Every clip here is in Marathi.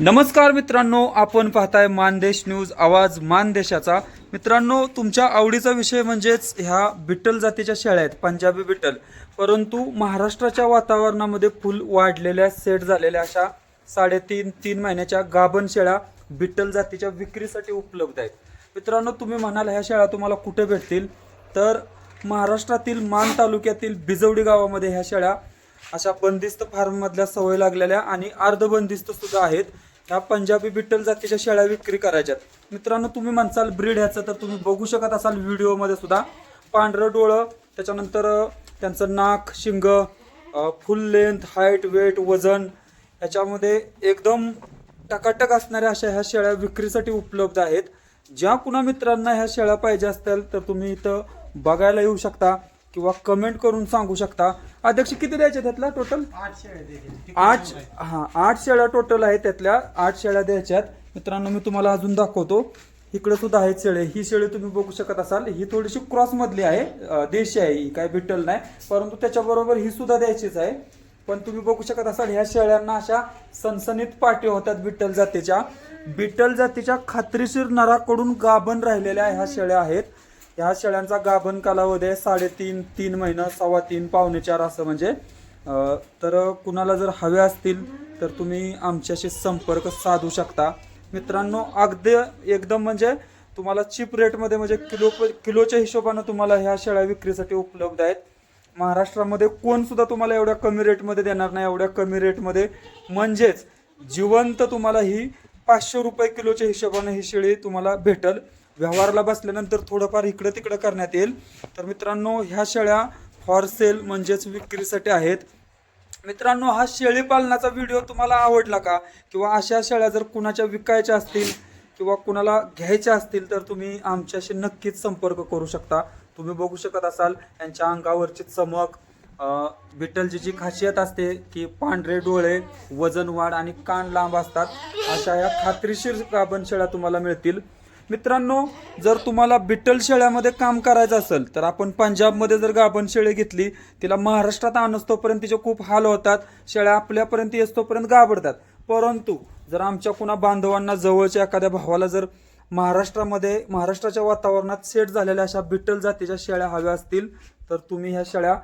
नमस्कार मित्रांनो आपण पाहताय मानदेश न्यूज आवाज मानदेशाचा. मित्रांनो तुमच्या आवडीचा विषय म्हणजेच ह्या बिट्टल जातीच्या शेळ्या आहेत पंजाबी बिट्टल परंतु महाराष्ट्राच्या वातावरणामध्ये फुल वाढलेल्या सेट झालेल्या अशा साडेतीन तीन महिन्याच्या गाभण शेळ्या बिट्टल जातीच्या विक्रीसाठी उपलब्ध आहेत. मित्रांनो तुम्ही म्हणाल ह्या शेळ्या तुम्हाला कुठे भेटतील? तर महाराष्ट्रातील मान तालुक्यातील बिजवडी गावामध्ये ह्या शेळ्या अशा बंदिस्त फार्ममधल्या सवय लागलेल्या आणि अर्धबंदिस्त सुद्धा आहेत. ह्या पंजाबी बिट्टल जातीच्या शेळ्या विक्री करायच्यात. मित्रांनो तुम्ही म्हणसाल ब्रीड ह्याचं तर तुम्ही बघू शकत असाल व्हिडिओमध्ये सुद्धा. पांढरं डोळं त्याच्यानंतर त्यांचं नाक शिंग फुल लेंथ हाईट वेट वजन ह्याच्यामध्ये एकदम टकाटक असणाऱ्या अशा ह्या शेळ्या विक्रीसाठी उपलब्ध आहेत. ज्या कुणा मित्रांना ह्या शेळ्या पाहिजे असतील तर तुम्ही इथं बघायला येऊ शकता. किंवा कमेंट करून सांगू शकता. अध्यक्ष किती द्यायचे त्यातला टोटल आठ शेळ्या आठ हा आठ शेळ्या टोटल आहेत त्यातल्या. आठ शेळ्या द्यायच्यात. मित्रांनो मी तुम्हाला अजून दाखवतो. इकडे सुद्धा आहेत शेळे. ही शेळी तुम्ही बघू शकत असाल. ही थोडीशी क्रॉस मधली आहे. अं, देशी आहे ही. काय बिट्टल नाही. परंतु त्याच्याबरोबर ही सुद्धा द्यायचीच आहे. पण तुम्ही बघू शकत असाल ह्या शेळ्यांना अशा सनसनीत पाठी होतात बिट्टल जातीच्या. बिट्टल जातीच्या खात्रीशीर नराकडून गाभण राहिलेल्या ह्या शेळ्या आहेत. ह्या शेळ्यांचा गाभण कालावधी आहे साडेतीन तीन महिना सव्वा तीन पावणे चार असं म्हणजे. तर कुणाला जर हवे असतील तर तुम्ही आमच्याशी संपर्क साधू शकता. मित्रांनो अगदी एकदम म्हणजे तुम्हाला चीप रेटमध्ये म्हणजे किलो किलोच्या हिशोबानं तुम्हाला ह्या शेळ्या विक्रीसाठी उपलब्ध आहेत. महाराष्ट्रामध्ये कोण सुद्धा तुम्हाला एवढ्या कमी रेटमध्ये देणार नाही. एवढ्या कमी रेटमध्ये म्हणजेच जिवंत तुम्हाला ही पाचशे रुपये किलोच्या हिशोबाने ही शेळी तुम्हाला भेटल. व्यवहाराला बसल्यानंतर थोडंफार इकडं तिकडं करण्यात येईल. तर मित्रांनो ह्या शेळ्या फॉर सेल म्हणजेच विक्रीसाठी आहेत. मित्रांनो हा शेळी पालनाचा व्हिडिओ तुम्हाला आवडला का? किंवा अशा शेळ्या जर कुणाच्या विकायच्या असतील किंवा कुणाला घ्यायच्या असतील तर तुम्ही आमच्याशी नक्कीच संपर्क करू शकता. तुम्ही बघू शकत असाल यांच्या अंगावरची चमक अं, जी खासियत असते की पांढरे डोळे वजन वाढ आणि कान लांब असतात अशा या खात्रीशीर गाभण शेळ्या तुम्हाला मिळतील. मित्रांनो जर तुम्हाला बिट्टल शेळ्यामध्ये काम करायचं असेल तर आपण पंजाबमध्ये जर गाभण शेळी घेतली तिला महाराष्ट्रात आणस्तोपर्यंत तिचे खूप हाल होतात शेळ्या आपल्यापर्यंत येतोपर्यंत घाबरतात. परंतु जर आमच्या कुणा बांधवांना जवळच्या एखाद्या भावाला जर महाराष्ट्रामध्ये महाराष्ट्राच्या वातावरणात सेट झालेल्या अशा बिट्टल जातीच्या शेळ्या हव्या असतील तर तुम्ही ह्या शेळ्या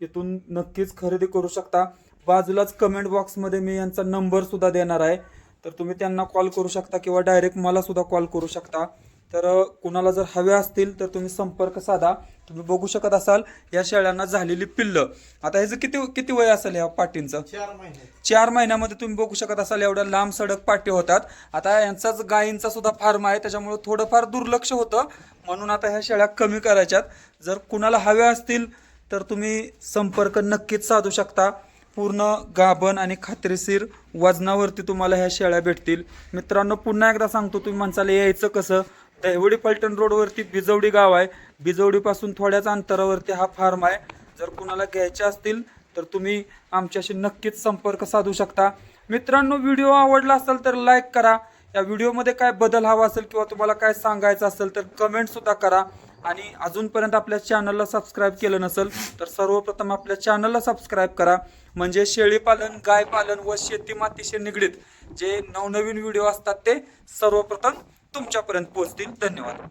इथून नक्कीच खरेदी करू शकता. बाजूलाच कमेंट बॉक्समध्ये मी यांचा नंबर सुद्धा देणार आहे. तर तुम्ही त्यांना कॉल करू शकता किंवा डायरेक्ट मला सुद्धा कॉल करू शकता. तर कुणाला जर हवे असतील तर तुम्ही संपर्क साधा. तुम्ही बघू शकत असाल या शेळ्यांना झालेली पिल्लं. आता ह्याचं किती किती वय असेल ह्या पाटींचं चार महिने. चार महिन्यामध्ये तुम्ही बघू शकत असाल एवढ्या लांब सडक पाटे होतात. आता यांचाच गायींचा सुद्धा फार्म आहे त्याच्यामुळे थोडंफार दुर्लक्ष होतं. म्हणून आता ह्या शेळ्या कमी करायच्यात. जर कुणाला हव्या असतील तर तुम्ही संपर्क नक्कीच साधू शकता. पूर्ण गाभण आणि खात्रीशीर वजनावरती तुम्हाला ह्या शेळ्या भेटतील. मित्रांनो पुन्हा एकदा सांगतो तुम्ही माणसाला यायचं कसं? दहिवडी पलटण रोडवरती बिजवडी गाव आहे. बिजवडीपासून थोड्याच अंतरावरती हा फार्म आहे. जर कुणाला घ्यायचे असतील तर तुम्ही आमच्याशी नक्कीच संपर्क साधू शकता. मित्रांनो व्हिडिओ आवडला असेल तर लाईक करा. या व्हिडिओमध्ये काय बदल हवा असेल किंवा तुम्हाला काय सांगायचं असेल तर कमेंटसुद्धा करा. आणि अजूनपर्यंत आपल्या चॅनलला सबस्क्राईब केलं नसेल तर सर्वप्रथम आपल्या चॅनलला सबस्क्राईब करा. म्हणजे शेळीपालन गायपालन व शेती मातीशी निगडीत जे नवनवीन व्हिडिओ असतात ते सर्वप्रथम तुमच्यापर्यंत पोहोचतील. धन्यवाद.